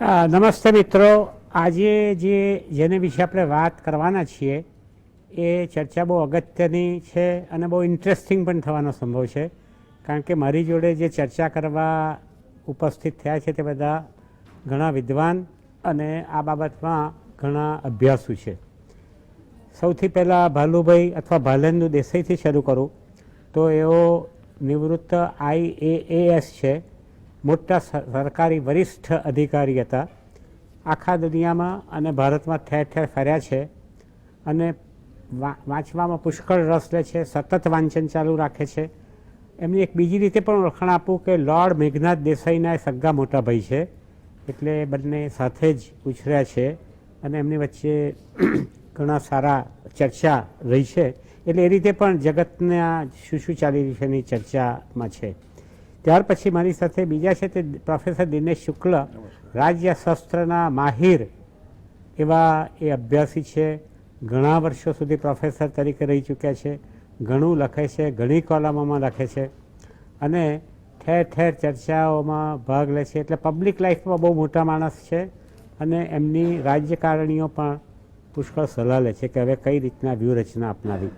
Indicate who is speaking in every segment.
Speaker 1: નમસ્તે મિત્રો. આજે જે જેને વિશે આપણે વાત કરવાના છીએ, એ ચર્ચા બહુ અગત્યની છે અને બહુ ઇન્ટરેસ્ટિંગ પણ થવાનો સંભવ છે. કારણ કે મારી જોડે જે ચર્ચા કરવા ઉપસ્થિત થયા છે તે બધા ઘણા વિદ્વાન અને આ બાબતમાં ઘણા અભ્યાસુ છે. સૌથી પહેલાં ભાલુભાઈ અથવા ભાલેન્દુ દેસાઈથી શરૂ કરું. તો એઓ નિવૃત્ત આઈએએએસ છે. મોટા સરકારી વરિષ્ઠ અધિકારી હતા. આખા દુનિયામાં અને ભારતમાં ઠેર ઠેર ફર્યા છે અને વાંચવામાં પુષ્કળ રસ લે છે, સતત વાંચન ચાલુ રાખે છે. એમની એક બીજી રીતે પણ ઓળખાણ આપું કે લોર્ડ મેઘનાથ દેસાઈના સગા મોટા ભાઈ છે. એટલે બંને સાથે જ ઉછર્યા છે અને એમની વચ્ચે ઘણા સારા ચર્ચા રહી છે. એટલે એ રીતે પણ જગતના શું શું ચાલી રહ્યું છે એની ચર્ચામાં છે. ત્યાર પછી મારી સાથે બીજા છે તે પ્રોફેસર દિનેશ શુક્લ, રાજ્ય શસ્ત્રના માહિર એવા એ અભ્યાસી છે. ઘણા વર્ષો સુધી પ્રોફેસર તરીકે રહી ચૂક્યા છે. ઘણું લખે છે, ઘણી કોલમોમાં લખે છે અને ઠેર ઠેર ચર્ચાઓમાં ભાગ લે છે. એટલે પબ્લિક લાઈફમાં બહુ મોટા માણસ છે અને એમની રાજ્યકારણીઓ પણ પુષ્કળ સલાહ લે છે કે હવે કઈ રીતના વ્યૂહરચના અપનાવી.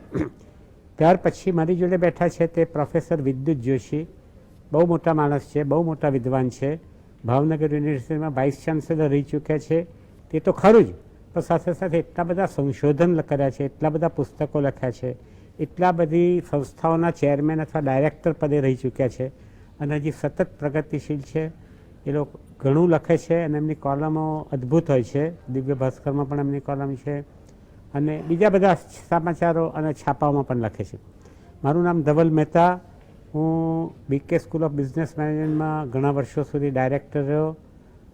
Speaker 1: ત્યાર પછી મારી જોડે બેઠા છે તે પ્રોફેસર વિદ્યુત જોશી. બહુ મોટા માણસ છે, બહુ મોટા વિદ્વાન છે. ભાવનગર યુનિવર્સિટીમાં વાઇસ ચાન્સેલર રહી ચૂક્યા છે. તે તો ખરું જ, પણ સાથે સાથે એટલા બધા સંશોધન કર્યા છે, એટલા બધા પુસ્તકો લખ્યા છે, એટલા બધી સંસ્થાઓના ચેરમેન અથવા ડાયરેક્ટર પદે રહી ચૂક્યા છે. અને હજી સતત પ્રગતિશીલ છે. એ લોકો ઘણું લખે છે અને એમની કોલમો અદ્ભુત હોય છે. દિવ્ય ભાસ્કરમાં પણ એમની કોલમ છે. અને બીજા બધા સમાચારો અને છાપાઓમાં પણ લખે છે. મારું નામ ધવલ મહેતા. હું બીકે સ્કૂલ ઓફ બિઝનેસ મેનેજમેન્ટમાં ઘણા વર્ષો સુધી ડાયરેક્ટર રહ્યો.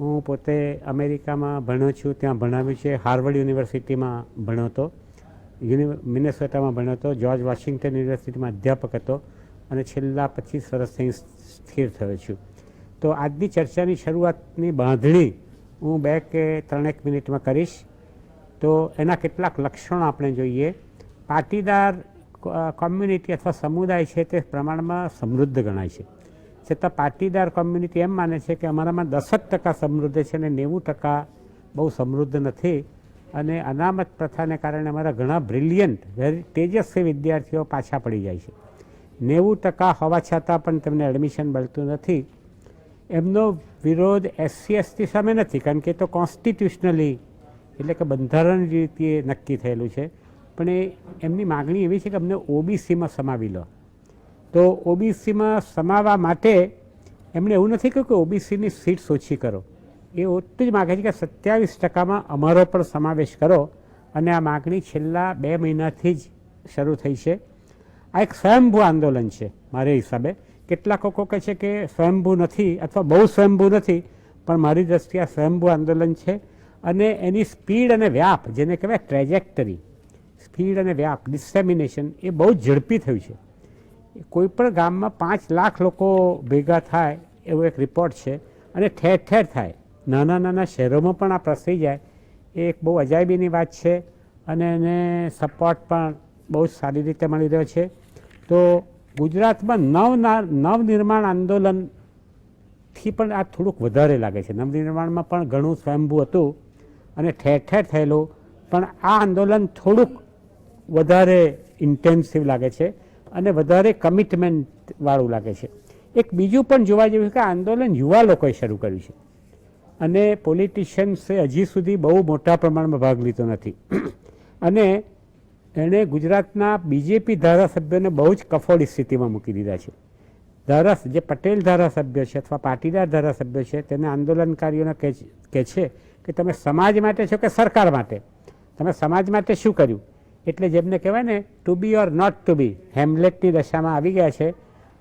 Speaker 1: હું પોતે અમેરિકામાં ભણ્યો છું, ત્યાં ભણાવ્યું છે. હાર્વર્ડ યુનિવર્સિટીમાં ભણ્યો હતો. યુનિ મિનેસોટામાં ભણ્યો હતો. જ્યોર્જ વોશિંગ્ટન યુનિવર્સિટીમાં અધ્યાપક હતો. અને છેલ્લા પચીસ વર્ષ અહીં સ્થિર થયો છું. તો આજની ચર્ચાની શરૂઆતની બાંધણી હું બે કે ત્રણેક મિનિટમાં કરીશ. તો એના કેટલાક લક્ષણો આપણે જોઈએ. પાટીદાર કોમ્યુનિટી અથવા સમુદાય છે તે પ્રમાણમાં સમૃદ્ધ ગણાય છે. છતાં પાટીદાર કોમ્યુનિટી એમ માને છે કે અમારામાં દસ ટકા સમૃદ્ધ છે અને નેવું ટકા બહુ સમૃદ્ધ નથી. અને અનામત પ્રથાને કારણે અમારા ઘણા બ્રિલિયન્ટ વેરી તેજસ્વી વિદ્યાર્થીઓ પાછા પડી જાય છે. નેવું ટકા હોવા છતાં પણ તેમને એડમિશન મળતું નથી. એમનો વિરોધ એસસી એસટી સામે નથી, કારણ કે એ તો કોન્સ્ટિટ્યુશનલી એટલે કે બંધારણ રીતે નક્કી થયેલું છે. પણ એમની માગણી એવી છે કે અમને ઓબીસીમાં સમાવી લો. તો ઓબીસીમાં સમાવવા માટે એમણે એવું નથી કહ્યું કે ઓબીસીની સીટ્સ ઓછી કરો. એ ઓટલું જ માગે છે કે સત્યાવીસ ટકામાં અમારો પણ સમાવેશ કરો અને આ માગણી છેલ્લા બે મહિનાથી જ શરૂ થઈ છે. આ એક સ્વયંભૂ આંદોલન છે મારે હિસાબે. કેટલાક લોકો કહે છે કે સ્વયંભૂ નથી અથવા બહુ સ્વયંભૂ નથી, પણ મારી દ્રષ્ટિએ આ સ્વયંભૂ આંદોલન છે અને એની સ્પીડ અને વ્યાપ જેને કહેવાય ટ્રેજેક્ટરી સ્પીડ અને વ્યાપ ડિસેમિનેશન એ બહુ ઝડપી થયું છે. કોઈ પણ ગામમાં પાંચ લાખ લોકો ભેગા થાય એવો એક રિપોર્ટ છે અને ઠેર ઠેર થાય. નાના નાના શહેરોમાં પણ આ પ્રસરી જાય. એ એક બહુ અજાયબીની વાત છે અને એને સપોર્ટ પણ બહુ સારી રીતે મળી રહ્યો છે. તો ગુજરાતમાં નવ નવનિર્માણ આંદોલનથી પણ આ થોડુંક વધારે લાગે છે. નવનિર્માણમાં પણ ઘણું સ્વયંભૂ હતું અને ઠેર ઠેર થયેલું. પણ આ આંદોલન થોડુંક વધારે ઇન્ટેન્સિવ લાગે છે અને વધારે કમિટમેન્ટવાળું લાગે છે. એક બીજું પણ જોવા જેવું કે આંદોલન યુવા લોકોએ શરૂ કર્યું છે. અને પોલિટિશિયન્સે હજી સુધી બહુ મોટા પ્રમાણમાં ભાગ લીધો નથી. અને એણે ગુજરાતના બીજેપી ધારાસભ્યોને બહુ જ કફોડી સ્થિતિમાં મૂકી દીધા છે. ધારા જે પટેલ ધારાસભ્ય છે અથવા પાટીદાર ધારાસભ્ય છે, તેને આંદોલનકારીઓને કહે છે કે તમે સમાજ માટે છો કે સરકાર માટે? તમે સમાજ માટે શું કર્યું? એટલે જેમને કહેવાય ને to be or not to be હેમલેટની દશામાં આવી ગયા છે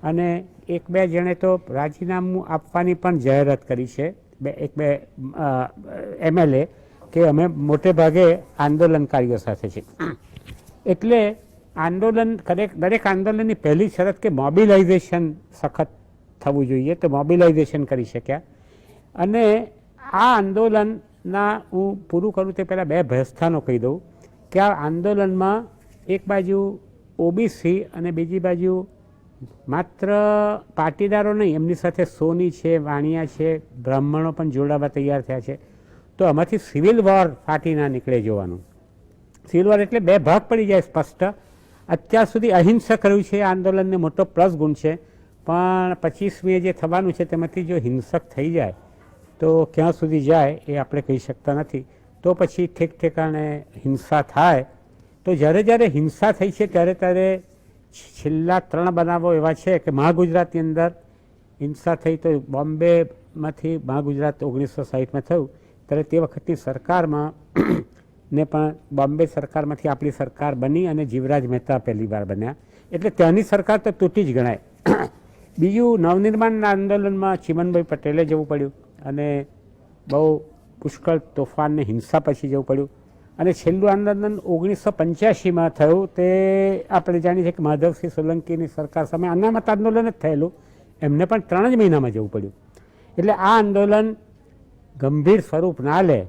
Speaker 1: અને એક બે જણે તો રાજીનામું આપવાની પણ જાહેરાત કરી છે. બે, એક બે એમએલએ કે અમે મોટે ભાગે આંદોલનકારીઓ સાથે છે એટલે આંદોલન, દરેક દરેક આંદોલનની પહેલી શરત કે મોબિલાઇઝેશન સખત થવું જોઈએ તો મોબિલાઇઝેશન કરી શક્યા. અને આ આંદોલનના હું પૂરું કરું તે પહેલાં બે ભયસ્થાનો કહી દઉં. કે આ આંદોલનમાં એક બાજુ ઓબીસી અને બીજી બાજુ માત્ર પાટીદારો નહીં, એમની સાથે સોની છે, વાણિયા છે, બ્રાહ્મણો પણ જોડાવા તૈયાર થયા છે. તો આમાંથી સિવિલ વોર ફાટી ના નીકળે જોવાનું. સિવિલ વોર એટલે બે ભાગ પડી જાય સ્પષ્ટ. અત્યાર સુધી અહિંસક રહ્યું છે, આંદોલનને મોટો પ્લસ ગુણ છે. પણ પચીસમીએ જે થવાનું છે, તેમાંથી જો હિંસક થઈ જાય, તો ક્યાં સુધી જાય એ આપણે કહી શકતા નથી. તો પછી ઠેક ઠેકાણે હિંસા થાય. તો જ્યારે જ્યારે હિંસા થઈ છે, ત્યારે ત્યારે છેલ્લા ત્રણ બનાવો એવા છે કે મહા ગુજરાતની અંદર હિંસા થઈ તો બોમ્બેમાંથી મહાગુજરાત ઓગણીસો સાહીઠમાં થયું. ત્યારે તે વખતની સરકારમાં ને પણ બોમ્બે સરકારમાંથી આપણી સરકાર બની અને જીવરાજ મહેતા પહેલી વાર બન્યા. એટલે ત્યાંની સરકાર તો તૂટી જ ગણાય. બીજું નવનિર્માણના આંદોલનમાં ચિમનભાઈ પટેલે જવું પડ્યું અને બહુ પુષ્કળ તોફાનને હિંસા પછી જવું પડ્યું. અને છેલ્લું આંદોલન ઓગણીસો પંચ્યાસીમાં થયું, તે આપણે જાણીએ છીએ કે માધવસિંહ સોલંકીની સરકાર સામે અનામત આંદોલન જ થયેલું. એમને પણ ત્રણ જ મહિનામાં જવું પડ્યું. એટલે આ આંદોલન ગંભીર સ્વરૂપ ના લે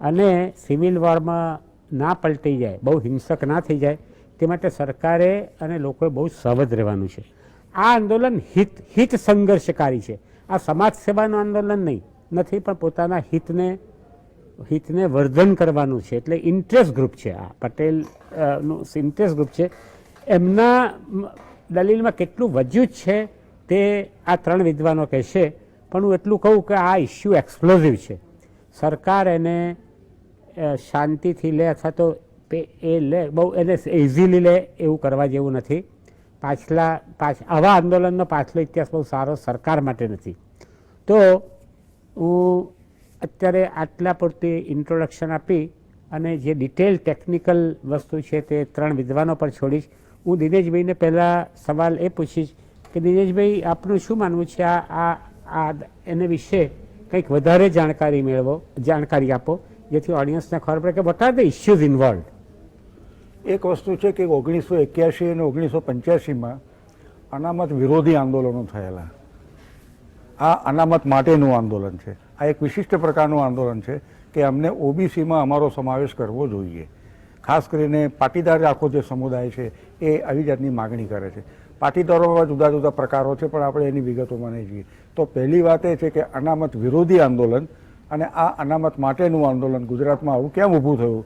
Speaker 1: અને સિવિલ વોરમાં ના પલટી જાય, બહુ હિંસક ના થઈ જાય, તે માટે સરકારે અને લોકોએ બહુ સાવધ રહેવાનું છે. આ આંદોલન હિત હિત સંઘર્ષકારી છે. આ સમાજ સેવાનું આંદોલન નહીં. નથી, પણ પોતાના હિતને હિતને વર્ધન કરવાનું છે. એટલે ઇન્ટરેસ્ટ ગ્રુપ છે આ. પટેલનું ઇન્ટરેસ્ટ ગ્રુપ છે. એમના દલીલમાં કેટલું વજ્યું છે તે આ ત્રણ વિદ્વાનો કહેશે, પણ હું એટલું કહું કે આ ઇસ્યુ એક્સપ્લોઝિવ છે. સરકાર એને શાંતિથી લે અથવા તો એ લે, બહુ એને ઇઝીલી લે એવું કરવા જેવું નથી. પાછલા, પાછ, આવા આંદોલનનો પાછલો ઇતિહાસ બહુ સારો સરકાર માટે નથી. તો હું અત્યારે આટલા પૂરતી ઇન્ટ્રોડક્શન આપી અને જે ડિટેલ ટેકનિકલ વસ્તુ છે તે ત્રણ વિદ્વાનો પર છોડીશ. હું દિનેશભાઈને પહેલાં સવાલ એ પૂછીશ કે, દિનેશભાઈ, આપનું શું માનવું છે? આ આ આ, એને વિશે કંઈક વધારે જાણકારી મેળવો, જાણકારી આપો, જેથી ઓડિયન્સને ખબર પડે કે what are the issues involve
Speaker 2: એક વસ્તુ છે કે ઓગણીસો એક્યાસી અને ઓગણીસો પંચ્યાસીમાં અનામત વિરોધી આંદોલનો થયેલા. આ અનામત માટેનું આંદોલન છે. આ એક વિશિષ્ટ પ્રકારનું આંદોલન છે કે અમને ઓબીસીમાં અમારો સમાવેશ કરવો જોઈએ. ખાસ કરીને પાટીદાર આખો જે સમુદાય છે એ આવી જાતની માગણી કરે છે. પાટીદારોમાં જુદા જુદા પ્રકારો છે, પણ આપણે એની વિગતોમાં નહીં જઈએ. તો પહેલી વાત એ છે કે અનામત વિરોધી આંદોલન અને આ અનામત માટેનું આંદોલન ગુજરાતમાં આવું કેમ ઊભું થયું?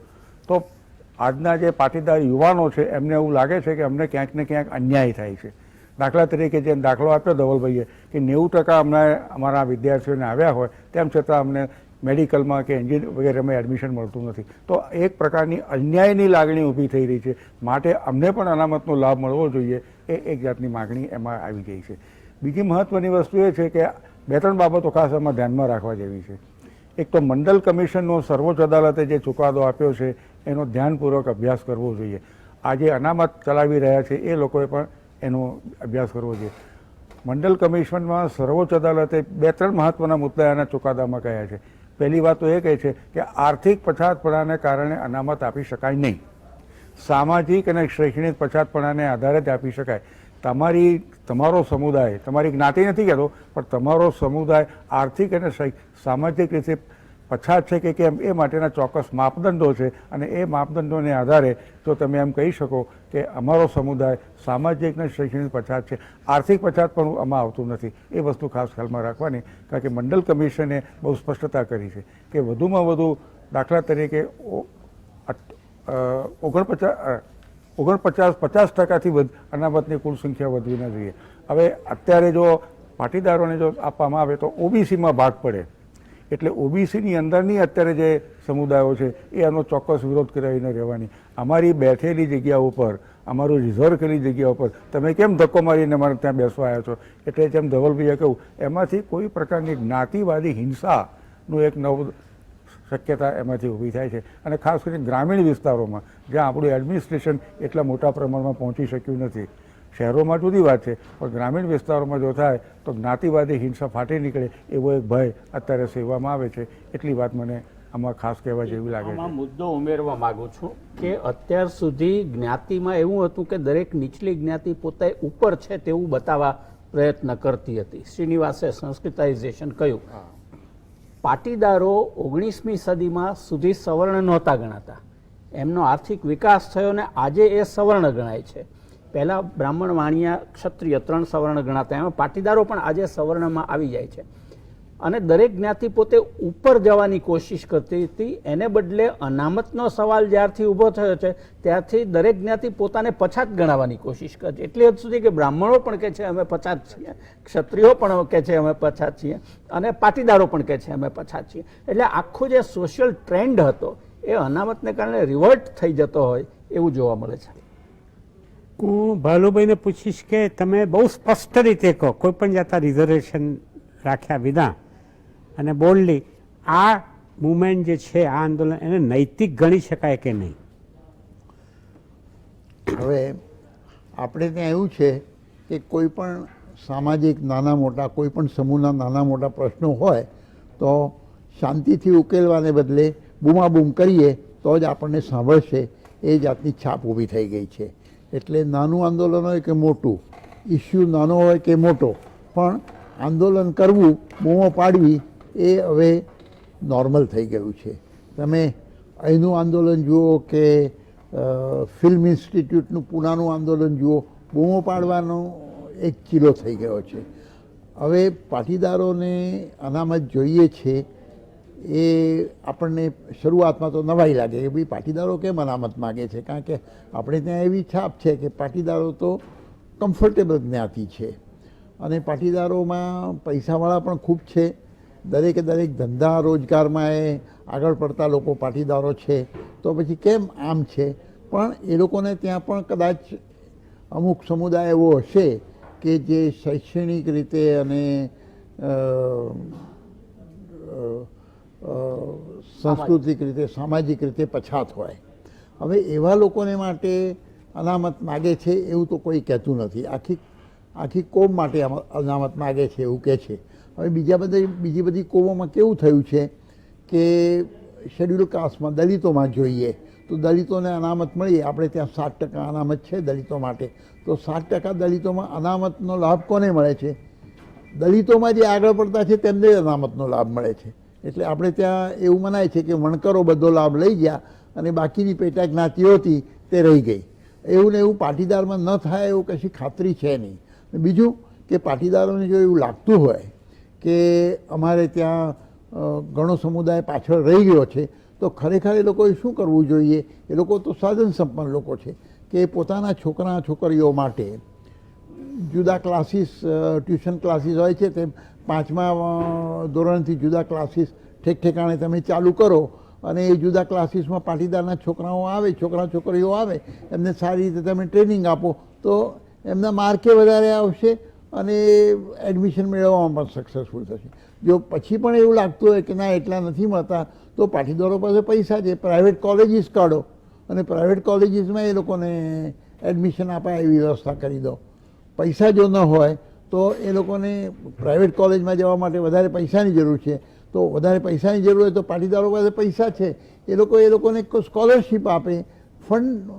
Speaker 2: તો આજના જે પાટીદાર યુવાનો છે, એમને એવું લાગે છે કે અમને ક્યાંક ને ક્યાંક અન્યાય થાય છે. દાખલા તરીકે જેમ દાખલો આપ્યો ધવલભાઈએ, કે નેવું ટકા અમને અમારા વિદ્યાર્થીઓને આવ્યા હોય, તેમ છતાં અમને મેડિકલમાં કે એન્જિન વગેરેમાં એડમિશન મળતું નથી. તો એક પ્રકારની અન્યાયની લાગણી ઊભી થઈ રહી છે. માટે અમને પણ અનામતનો લાભ મળવો જોઈએ એ એક જાતની માગણી એમાં આવી ગઈ છે. બીજી મહત્ત્વની વસ્તુ એ છે કે બે ત્રણ બાબતો ખાસ એમાં ધ્યાનમાં રાખવા જેવી છે. એક તો મંડલ કમિશનનો સર્વોચ્ચ અદાલતે જે ચુકાદો આપ્યો છે, એનો ધ્યાનપૂર્વક અભ્યાસ કરવો જોઈએ. આજે અનામત ચલાવી રહ્યા છે એ લોકોએ પણ એનો અભ્યાસ કરવો જોઈએ. મંડળ કમિશનમાં સર્વોચ્ચ અદાલતે બે ત્રણ મહત્વના મુદ્દા એના ચુકાદામાં કહ્યા છે. પહેલી વાત તો એ કહે છે કે આર્થિક પછાતપણાને કારણે અનામત આપી શકાય નહીં. સામાજિક અને શૈક્ષણિક પછાતપણાને આધારે જ આપી શકાય. તમારી, તમારો સમુદાય, તમારી જ્ઞાતિ નથી કહેતો, પણ તમારો સમુદાય આર્થિક અને સામાજિક રીતે પછાત છે કે કેમ, એ માટેના ચોક્કસ માપદંડો છે અને એ માપદંડોને આધારે તો તમે એમ કહી શકો કે અમારો સમુદાય સામાજિક અને શૈક્ષણિક પછાત છે. આર્થિક પછાત પણ આમાં આવતું નથી. એ વસ્તુ ખાસ ખ્યાલમાં રાખવાની, કારણ કે મંડળ કમિશને બહુ સ્પષ્ટતા કરી છે કે વધુમાં વધુ દાખલા તરીકે ઓગણપચાસ ઓગણપચાસ, પચાસ ટકાથી વધ, અનામતની કુલ સંખ્યા વધવી ન જોઈએ. હવે અત્યારે જો પાટીદારોને જો આપવામાં આવે તો ઓબીસીમાં ભાગ પડે. એટલે ઓબીસીની અંદરની અત્યારે જે સમુદાયો છે, એ આનો ચોક્કસ વિરોધ કરાવીને રહેવાની. અમારી બેઠેલી જગ્યા ઉપર, અમારું રિઝર્વ કરેલી જગ્યા ઉપર, તમે કેમ ધક્કો મારીને અમારે ત્યાં બેસવા આવ્યા છો? એટલે જેમ ધવલભાઈએ કહ્યું, એમાંથી કોઈ પ્રકારની જ્ઞાતિવાદી હિંસાનું એક નવું શક્યતા એમાંથી ઊભી થાય છે. અને ખાસ કરીને ગ્રામીણ વિસ્તારોમાં, જ્યાં આપણું એડમિનિસ્ટ્રેશન એટલા મોટા પ્રમાણમાં પહોંચી શક્યું નથી. શહેરોમાં જુદી વાત છે. પણ ગ્રામીણ વિસ્તારોમાં જો થાય તો જ્ઞાતિવાદી હિંસા ફાટી નીકળે એવો એક ભય અત્યારે સેવામાં આવે છે. એટલી વાત મને આમાં ખાસ કહેવા જેવી લાગે
Speaker 3: આમાં
Speaker 2: છે
Speaker 3: મુદ્દો ઉમેરવા માંગુ છું કે અત્યાર સુધી જ્ઞાતિમાં એવું હતું કે દરેક નીચલી જ્ઞાતિ પોતે ઉપર છે તેવું બતાવવા પ્રયત્ન કરતી હતી. શ્રીનિવાસે સંસ્કૃતાઇઝેશન કહ્યું પાટીદારો ઓગણીસમી સદીમાં સુધી સવર્ણ નહોતા ગણાતા. એમનો આર્થિક વિકાસ થયો ને આજે એ સવર્ણ ગણાય છે. પહેલા બ્રાહ્મણ વાણિયા ક્ષત્રિય ત્રણ સવર્ણ ગણાતા એમાં પાટીદારો પણ આજે સવર્ણમાં આવી જાય છે. અને દરેક જ્ઞાતિ પોતે ઉપર જવાની કોશિશ કરતી હતી. એને બદલે અનામતનો સવાલ જ્યારથી ઊભો થયો છે, ત્યારથી દરેક જ્ઞાતિ પોતાને પછાત ગણાવવાની કોશિશ કરે છે. એટલી હદ સુધી કે બ્રાહ્મણો પણ કહે છે, અમે પછાત છીએ. ક્ષત્રિયો પણ કહે છે, અમે પછાત છીએ. અને પાટીદારો પણ કહે છે, અમે પછાત છીએ. એટલે આખો જે સોશિયલ ટ્રેન્ડ હતો, એ અનામતને કારણે રિવર્ટ થઈ જતો હોય એવું જોવા મળે છે.
Speaker 1: હું ભાલુભાઈને પૂછીશ કે તમે બહુ સ્પષ્ટ રીતે કહો, કોઈ પણ જાતના રિઝર્વેશન રાખ્યા વિના અને બોલ્ડલી આ મુમેન્ટ જે છે, આ આંદોલન એને નૈતિક ગણી શકાય કે નહીં?
Speaker 4: હવે આપણે ત્યાં એવું છે કે કોઈ પણ સામાજિક નાના મોટા, કોઈ પણ સમૂહના નાના મોટા પ્રશ્નો હોય, તો શાંતિથી ઉકેલવાને બદલે બૂમાબૂમ કરીએ, તો જ આપણને સાંભળશે, એ જાતની છાપ ઊભી થઈ ગઈ છે. એટલે નાનું આંદોલન હોય કે મોટું ઇસ્યુ નાનો હોય કે મોટો, પણ આંદોલન કરવું, બૂમો પાડવી, એ હવે નોર્મલ થઈ ગયું છે. તમે અહીંનું આંદોલન જુઓ કે ફિલ્મ ઇન્સ્ટિટ્યૂટનું પૂનાનું આંદોલન જુઓ, બૂમો પાડવાનો એક ચીલો થઈ ગયો છે. હવે પાટીદારોને અનામત જોઈએ છે એ આપણને શરૂઆતમાં તો નવાઈ લાગે. કે ભાઈ પાટીદારો કેમ અનામત માગે છે? કારણ કે આપણે ત્યાં એવી છાપ છે કે પાટીદારો તો કમ્ફર્ટેબલ જ્ઞાતિ છે. અને પાટીદારોમાં પૈસાવાળા પણ ખૂબ છે. દરેકે દરેક ધંધા રોજગારમાં એ આગળ પડતા લોકો પાટીદારો છે. તો પછી કેમ આમ છે? પણ એ લોકોને ત્યાં પણ કદાચ અમુક સમુદાય એવો હશે કે જે શૈક્ષણિક રીતે અને સાંસ્કૃતિક રીતે સામાજિક રીતે પછાત હોય. હવે એવા લોકોને માટે અનામત માગે છે એવું તો કોઈ કહેતું નથી. આખી આખી કોમ માટે અનામત માગે છે એવું કહે છે. હવે બીજા બધા બીજી બધી કોમોમાં કેવું થયું છે કે શેડ્યુલ કાસ્ટમાં દલિતોમાં જોઈએ તો દલિતોને અનામત મળીએ. આપણે ત્યાં સાત ટકા અનામત છે દલિતો માટે. તો સાત ટકા દલિતોમાં અનામતનો લાભ કોને મળે છે? દલિતોમાં જે આગળ પડતા છે તેમને અનામતનો લાભ મળે છે. એટલે આપણે ત્યાં એવું મનાય છે કે વણકરો બધો લાભ લઈ ગયા અને બાકીની પેટા જ્ઞાતિઓ હતી તે રહી ગઈ. એવું ને એવું પાટીદારમાં ન થાય એવું કશી ખાતરી છે નહીં. બીજું કે પાટીદારોને જો એવું લાગતું હોય કે અમારે ત્યાં ઘણો સમુદાય પાછળ રહી ગયો છે, તો ખરેખર એ લોકોએ શું કરવું જોઈએ? એ લોકો તો સાધન સંપન્ન લોકો છે કે પોતાના છોકરા, છોકરીઓ માટે જુદા ક્લાસીસ ટ્યુશન ક્લાસીસ હોય છે તે પાંચમા ધોરણથી જુદા ક્લાસીસ ઠેક ઠેકાણે તમે ચાલુ કરો અને એ જુદા ક્લાસીસમાં પાટીદારના છોકરાઓ આવે, છોકરા છોકરીઓ આવે, એમને સારી રીતે તમે ટ્રેનિંગ આપો, તો એમના માર્કે વધારે આવશે અને એડમિશન મેળવવામાં પણ સક્સેસફુલ થશે. જો પછી પણ એવું લાગતું હોય કે ના, એટલા નથી મળતા, તો પાટીદારો પાસે પૈસા છે. પ્રાઇવેટ કોલેજીસ કાઢો અને પ્રાઇવેટ કોલેજીસમાં એ લોકોને એડમિશન આપે એવી વ્યવસ્થા કરી દો. પૈસા જો ન હોય તો એ લોકોને પ્રાઇવેટ કોલેજમાં જવા માટે વધારે પૈસાની જરૂર છે. તો વધારે પૈસાની જરૂર હોય તો પાટીદારો પાસે પૈસા છે. એ લોકો એ લોકોને સ્કોલરશીપ આપે ફંડ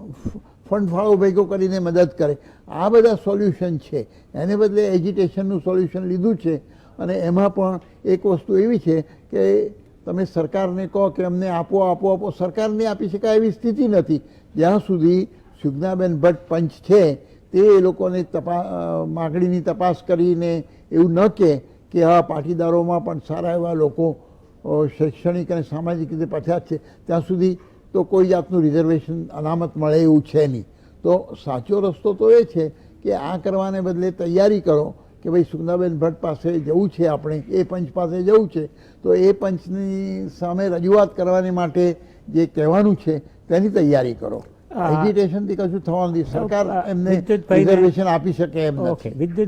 Speaker 4: ફંડ ફાળો ભેગો કરીને મદદ કરે. આ બધા સોલ્યુશન છે. એને બદલે એજ્યુકેશનનું સોલ્યુશન લીધું છે. અને એમાં પણ એક વસ્તુ એવી છે કે તમે સરકારને કહો કે અમને આપો આપો આપો. સરકારને આપી શકાય એવી સ્થિતિ નથી. જ્યાં સુધી સુજ્ઞાબેન ભટ્ટ પંચ છે તે એ લોકોને તપા માગણીની તપાસ કરીને એવું ન કહે કે હા, પાટીદારોમાં પણ સારા એવા લોકો શૈક્ષણિક અને સામાજિક રીતે પછાત છે. ત્યાં સુધી તો કોઈ જાતનું રિઝર્વેશન અનામત મળે એવું છે નહીં. તો સાચો રસ્તો તો એ છે કે આ કરવાને બદલે તૈયારી કરો કે ભાઈ સુગંધાબેન ભટ્ટ પાસે જવું છે આપણે, એ પંચ પાસે જવું છે, તો એ પંચની સામે રજૂઆત કરવાની માટે જે કહેવાનું છે તેની તૈયારી કરો. એજ્યુકેશનથી કશું થવાનું નથી સરકાર એમને રિઝર્વેશન આપી શકે એમ
Speaker 1: ઓકે વિદ્યુત